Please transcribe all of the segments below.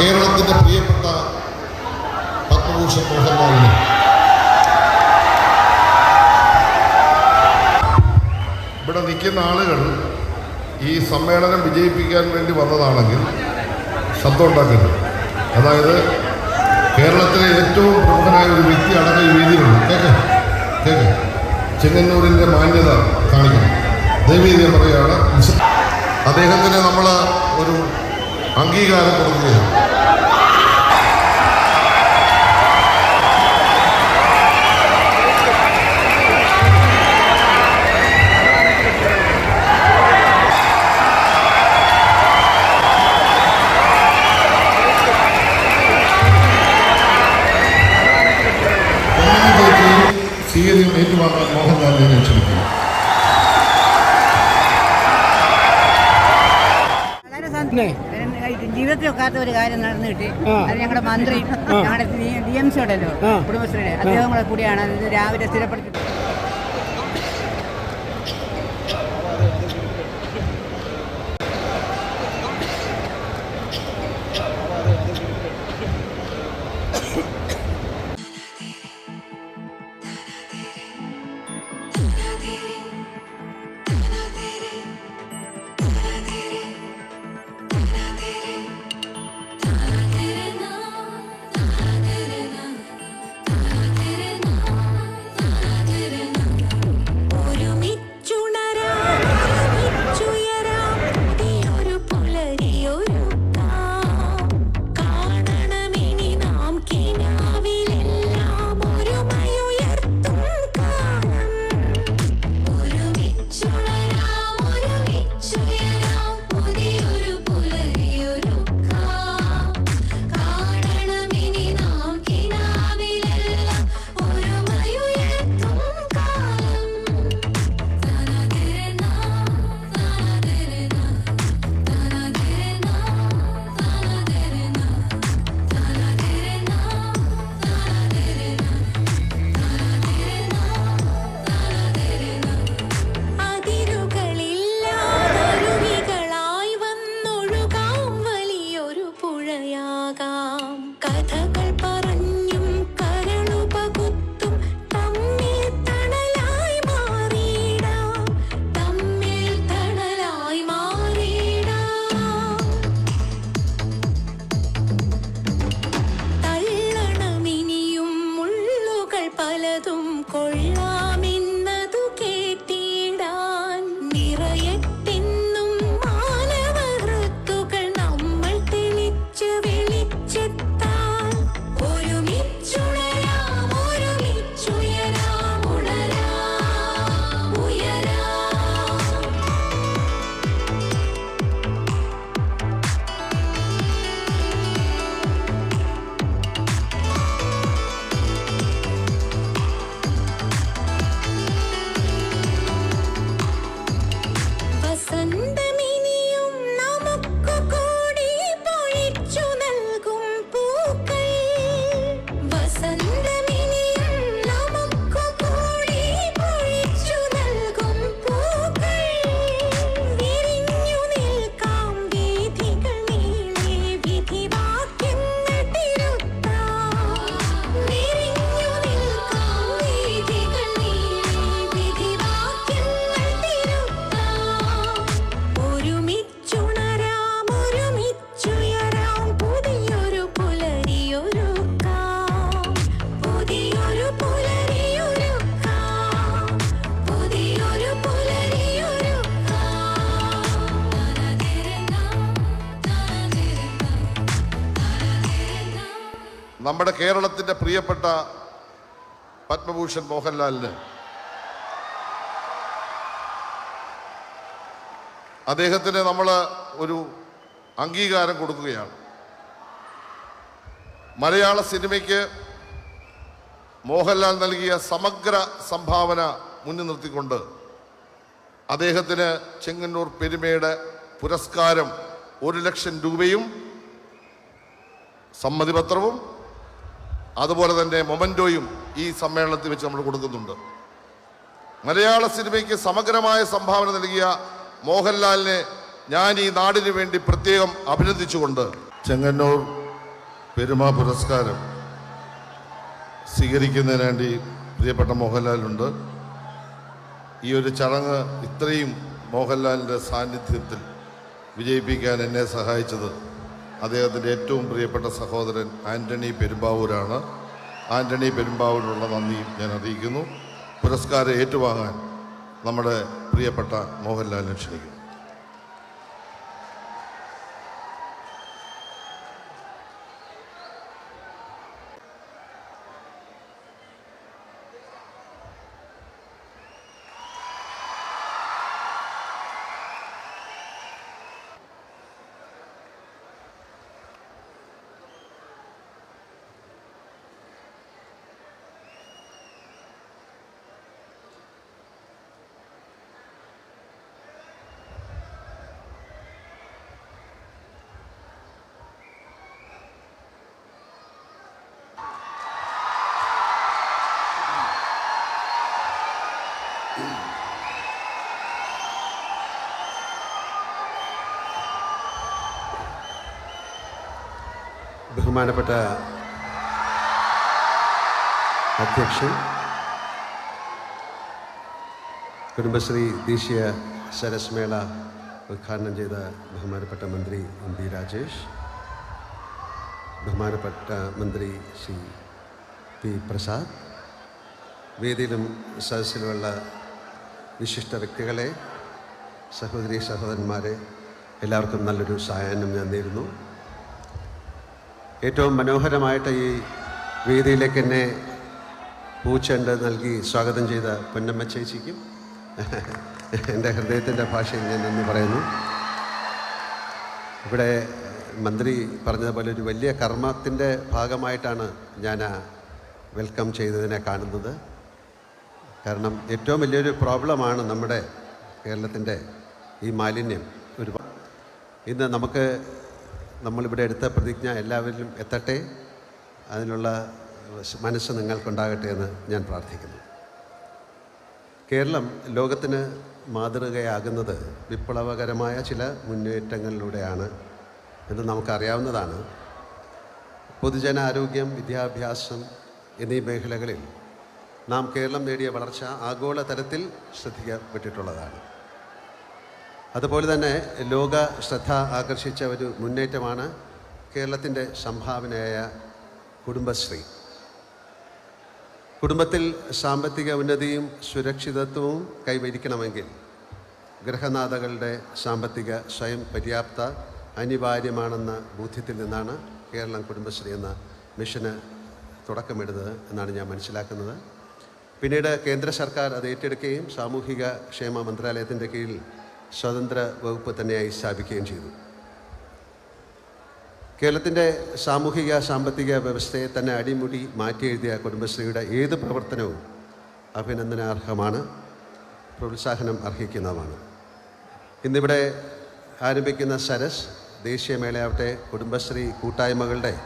കേരളത്തിന്റെ പ്രിയപ്പെട്ട പത്മഭൂഷൺ മോഹൻലാലിന്. ഇവിടെ നിൽക്കുന്ന ആളുകൾ ഈ സമ്മേളനം വിജയിപ്പിക്കാൻ വേണ്ടി വന്നതാണെങ്കിൽ ശബ്ദം ഉണ്ടാക്കരുത്. അതായത് കേരളത്തിലെ ഏറ്റവും പ്രമുഖനായ ഒരു വ്യക്തി അടങ്ങ ഈ രീതിയിലുണ്ട് കേക്ക് കേക്ക്. ചെങ്ങന്നൂരിന്റെ മാന്യത കാണിക്കണം. ദൈവീതി പറയുകയാണ്. അദ്ദേഹത്തിന് നമ്മൾ ഒരു അംഗീകാരം കൊടുക്കുകയാണ്. ജീവിതത്തിൽ ഒക്കാത്ത ഒരു കാര്യം നടന്നിട്ട് അത് ഞങ്ങളുടെ മന്ത്രി ഞങ്ങളുടെ ഡി എം സിയുടെ കുടുംബശ്രീയുടെ. അദ്ദേഹം കൂടെ കൂടിയാണ് രാവിലെ സ്ഥിരപ്പെടുത്തി നമ്മുടെ കേരളത്തിന്റെ പ്രിയപ്പെട്ട പത്മഭൂഷൺ മോഹൻലാലിന്. അദ്ദേഹത്തിന് നമ്മൾ ഒരു അംഗീകാരം കൊടുക്കുകയാണ്. മലയാള സിനിമയ്ക്ക് മോഹൻലാൽ നൽകിയ സമഗ്ര സംഭാവന മുന്നിൽ നിർത്തിക്കൊണ്ട് അദ്ദേഹത്തിന് ചെങ്ങന്നൂർ പെരുമയുടെ പുരസ്കാരം ഒരു ലക്ഷം രൂപയും സമ്മതിപത്രവും അതുപോലെ തന്നെ മൊമന്റോയും ഈ സമ്മേളനത്തിൽ വെച്ച് നമ്മൾ കൊടുക്കുന്നുണ്ട്. മലയാള സിനിമയ്ക്ക് സമഗ്രമായ സംഭാവന നൽകിയ മോഹൻലാലിനെ ഞാൻ ഈ നാടിനു വേണ്ടി പ്രത്യേകം അഭിനന്ദിച്ചുകൊണ്ട് ചെങ്ങന്നൂർ പെരുമ പുരസ്കാരം സ്വീകരിക്കുന്നതിന് വേണ്ടി പ്രിയപ്പെട്ട മോഹൻലാലുണ്ട് ഈ ഒരു ചടങ്ങ് ഇത്രയും മോഹൻലാലിന്റെ സാന്നിധ്യത്തിൽ വിജയിപ്പിക്കാൻ എന്നെ സഹായിച്ചത് അദ്ദേഹത്തിന്റെ ഏറ്റവും പ്രിയപ്പെട്ട സഹോദരൻ ആന്റണി പെരുമ്പാവൂരാണ്. ആന്റണി പെരുമ്പാവൂരിനുള്ള നന്ദിയും ഞാൻ അറിയിക്കുന്നു. പുരസ്കാരം ഏറ്റുവാങ്ങാൻ നമ്മുടെ പ്രിയപ്പെട്ട മോഹൻലാലിനെ ക്ഷണിക്കുന്നു. ബഹുമാനപ്പെട്ട അധ്യക്ഷൻ കുടുംബശ്രീ ദേശീയ സരസ് മേള ഉദ്ഘാടനം ചെയ്ത ബഹുമാനപ്പെട്ട മന്ത്രി എം പി രാജേഷ് ബഹുമാനപ്പെട്ട മന്ത്രി ശ്രീ പി പ്രസാദ് വേദിയിലും സദസ്സിലുമുള്ള വിശിഷ്ട വ്യക്തികളെ സഹോദരി സഹോദരന്മാരെ എല്ലാവർക്കും നല്ലൊരു സായാഹ്നം ഞാൻ നേരുന്നു. ഏറ്റവും മനോഹരമായിട്ട് ഈ വേദിയിലേക്ക് എന്നെ പൂച്ചെണ്ട് നൽകി സ്വാഗതം ചെയ്ത പൊന്നമ്മ ചേച്ചിക്കും എന്റെ ഹൃദയത്തിന്റെ ഭാഷയിൽ ഞാൻ നന്ദി പറയുന്നു. ഇവിടെ മന്ത്രി പറഞ്ഞതുപോലെ ഒരു വലിയ കർമ്മത്തിന്റെ ഭാഗമായിട്ടാണ് ഞാൻ വെൽക്കം ചെയ്തതിനെ കാണുന്നത്. കാരണം ഏറ്റവും വലിയൊരു പ്രോബ്ലമാണ് നമ്മുടെ കേരളത്തിന്റെ ഈ മാലിന്യം. ഒരു ഇന്ന് നമുക്ക് നമ്മളിവിടെ എടുത്ത പ്രതിജ്ഞ എല്ലാവരിലും എത്തട്ടെ. അതിനുള്ള മനസ്സ് നിങ്ങൾക്കുണ്ടാകട്ടെ എന്ന് ഞാൻ പ്രാർത്ഥിക്കുന്നു. കേരളം ലോകത്തിന് മാതൃകയാകുന്നത് വിപ്ലവകരമായ ചില മുന്നേറ്റങ്ങളിലൂടെയാണ് എന്ന് നമുക്കറിയാവുന്നതാണ്. പൊതുജനാരോഗ്യം വിദ്യാഭ്യാസം എന്നീ മേഖലകളിൽ നാം കേരളം നേടിയ വളർച്ച ആഗോളതലത്തിൽ ശ്രദ്ധിക്കപ്പെട്ടിട്ടുള്ളതാണ്. അതുപോലെ തന്നെ ലോക ശ്രദ്ധ ആകർഷിച്ച ഒരു മുന്നേറ്റമാണ് കേരളത്തിന്റെ സംഭാവനയായ കുടുംബശ്രീ. കുടുംബത്തിൽ സാമ്പത്തിക ഉന്നതിയും സുരക്ഷിതത്വവും കൈവരിക്കണമെങ്കിൽ ഗൃഹനാഥകളുടെ സാമ്പത്തിക സ്വയം പര്യാപ്ത അനിവാര്യമാണെന്ന ബോധ്യത്തിൽ നിന്നാണ് കേരളം കുടുംബശ്രീ എന്ന മിഷന് തുടക്കമിടുന്നത് എന്നാണ് ഞാൻ മനസ്സിലാക്കുന്നത്. പിന്നീട് കേന്ദ്ര സർക്കാർ അത് ഏറ്റെടുക്കുകയും സാമൂഹിക ക്ഷേമ മന്ത്രാലയത്തിന്റെ കീഴിൽ സ്വതന്ത്ര വകുപ്പ് തന്നെയായി സ്ഥാപിക്കുകയും ചെയ്തു. കേരളത്തിന്റെ സാമൂഹിക സാമ്പത്തിക വ്യവസ്ഥയെ തന്നെ അടിമുടി മാറ്റി എഴുതിയ കുടുംബശ്രീയുടെ ഏത് പ്രവർത്തനവും അഭിനന്ദനാർഹമാണ്. പ്രോത്സാഹനം അർഹിക്കുന്നതുമാണ് ഇന്നിവിടെ ആരംഭിക്കുന്ന സരസ് ദേശീയമേളയാവട്ടെ കുടുംബശ്രീ കൂട്ടായ്മകളുടെ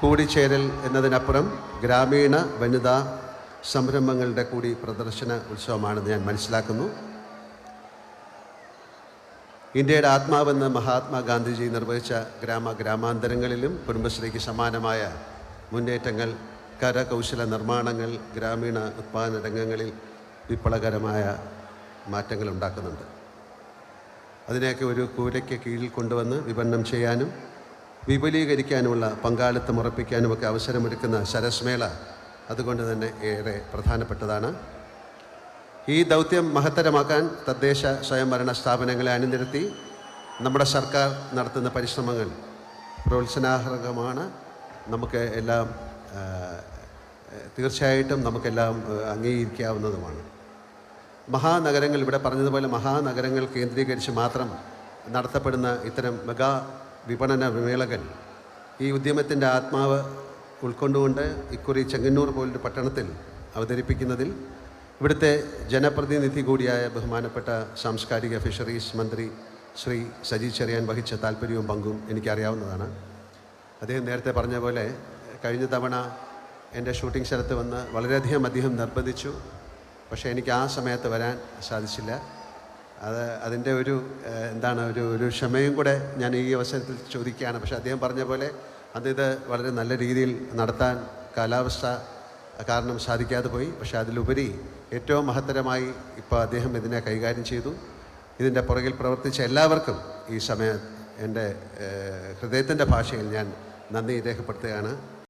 കൂടിച്ചേരൽ എന്നതിനപ്പുറം ഗ്രാമീണ വനിതാ സംരംഭങ്ങളുടെ കൂടി പ്രദർശന ഉത്സവമാണെന്ന് ഞാൻ മനസ്സിലാക്കുന്നു. ഇന്ത്യയുടെ ആത്മാവെന്ന് മഹാത്മാഗാന്ധിജി നിർവഹിച്ച ഗ്രാമ ഗ്രാമാന്തരങ്ങളിലും കുടുംബശ്രീക്ക് സമാനമായ മുന്നേറ്റങ്ങൾ കരകൗശല നിർമ്മാണങ്ങൾ ഗ്രാമീണ ഉത്പാദന രംഗങ്ങളിൽ വിപ്ലവകരമായ മാറ്റങ്ങൾ ഉണ്ടാക്കുന്നുണ്ട്. അതിനെയൊക്കെ ഒരു കൂരയ്ക്ക് കീഴിൽ കൊണ്ടുവന്ന് വിപണനം ചെയ്യാനും വിപുലീകരിക്കാനുമുള്ള പങ്കാളിത്തം ഉറപ്പിക്കാനുമൊക്കെ അവസരമൊരുക്കുന്ന സരസ്മേള അതുകൊണ്ട് തന്നെ ഏറെ പ്രധാനപ്പെട്ടതാണ്. ഈ ദൗത്യം മഹത്തരമാക്കാൻ തദ്ദേശ സ്വയംഭരണ സ്ഥാപനങ്ങളെ അണിനിരത്തി നമ്മുടെ സർക്കാർ നടത്തുന്ന പരിശ്രമങ്ങൾ പ്രോത്സാഹകമാണ് നമുക്ക് എല്ലാം തീർച്ചയായിട്ടും നമുക്കെല്ലാം അംഗീകരിക്കാവുന്നതുമാണ്. മഹാനഗരങ്ങൾ ഇവിടെ പറഞ്ഞതുപോലെ മഹാനഗരങ്ങൾ കേന്ദ്രീകരിച്ച് മാത്രം നടത്തപ്പെടുന്ന ഇത്തരം മെഗാ വിപണന മേളകൾ ഈ ഉദ്യമത്തിന്റെ ആത്മാവ് ഉൾക്കൊണ്ടുകൊണ്ട് ഇക്കുറി ചെങ്ങന്നൂർ പോലൊരു പട്ടണത്തിൽ അവതരിപ്പിക്കുന്നതിൽ ഇവിടുത്തെ ജനപ്രതിനിധി കൂടിയായ ബഹുമാനപ്പെട്ട സാംസ്കാരിക ഫിഷറീസ് മന്ത്രി ശ്രീ സജി ചെറിയാൻ വഹിച്ച താല്പര്യവും പങ്കും എനിക്കറിയാവുന്നതാണ്. അദ്ദേഹം നേരത്തെ പറഞ്ഞ പോലെ കഴിഞ്ഞ തവണ എന്റെ ഷൂട്ടിംഗ് സ്ഥലത്ത് വന്ന് വളരെയധികം അദ്ദേഹം നിർബന്ധിച്ചു. പക്ഷേ എനിക്ക് ആ സമയത്ത് വരാൻ സാധിച്ചില്ല. അത് അതിന്റെ ഒരു എന്താണ് ഒരു ഒരു ക്ഷമയും കൂടെ ഞാൻ ഈ അവസരത്തിൽ ചോദിക്കുകയാണ്. പക്ഷേ അദ്ദേഹം പറഞ്ഞ പോലെ അതിത് വളരെ നല്ല രീതിയിൽ നടത്താൻ കാലാവസ്ഥ കാരണം സാധിക്കാതെ പോയി. പക്ഷേ അതിലുപരി ഏറ്റവും മഹത്തരമായി ഇപ്പോൾ അദ്ദേഹം ഇതിനെ കൈകാര്യം ചെയ്തു. ഇതിന്റെ പുറകിൽ പ്രവർത്തിച്ച എല്ലാവർക്കും ഈ സമയം എന്റെ ഹൃദയത്തിന്റെ ഭാഷയിൽ ഞാൻ നന്ദി രേഖപ്പെടുത്തുകയാണ്.